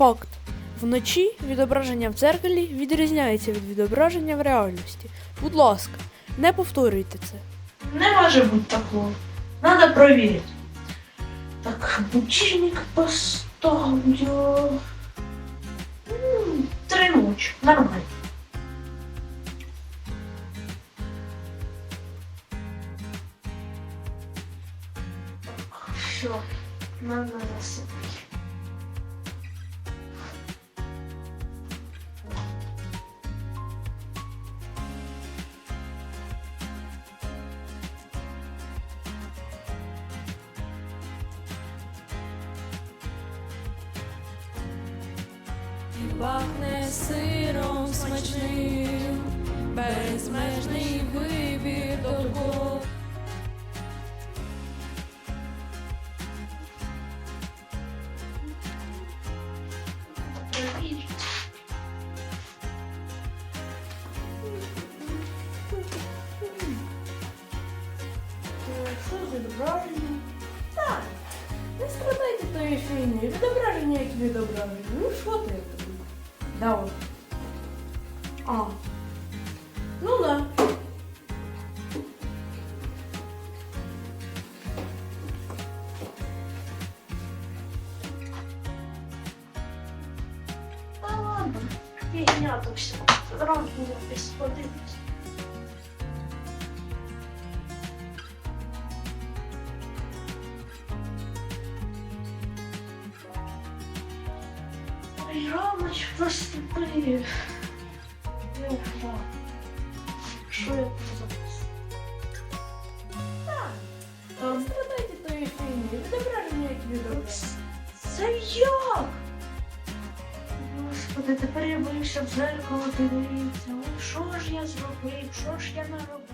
Факт. Вночі відображення в дзеркалі відрізняється від відображення в реальності. Будь ласка, не повторюйте це. Не може бути такого. Надо проверить. Так, будильник поставлю. Три ночи. Нормально. Так, все. Надо засыпать. Пахне сиром смачним, безмежний вибір з відображенням? Так, не страдайте тої фігні. Відображення як відображення. Ну що ти? Да, вот. А. Ну да. Да ладно, я не надо все. Сразу не происходит. Ромыч проступив. Що я тут записав? Не страдайте тої фігні. Відображення як відображення. Це як? Господи, тепер я боюся в зеркало дивитися. Що ж я зробив? Що ж я наробив?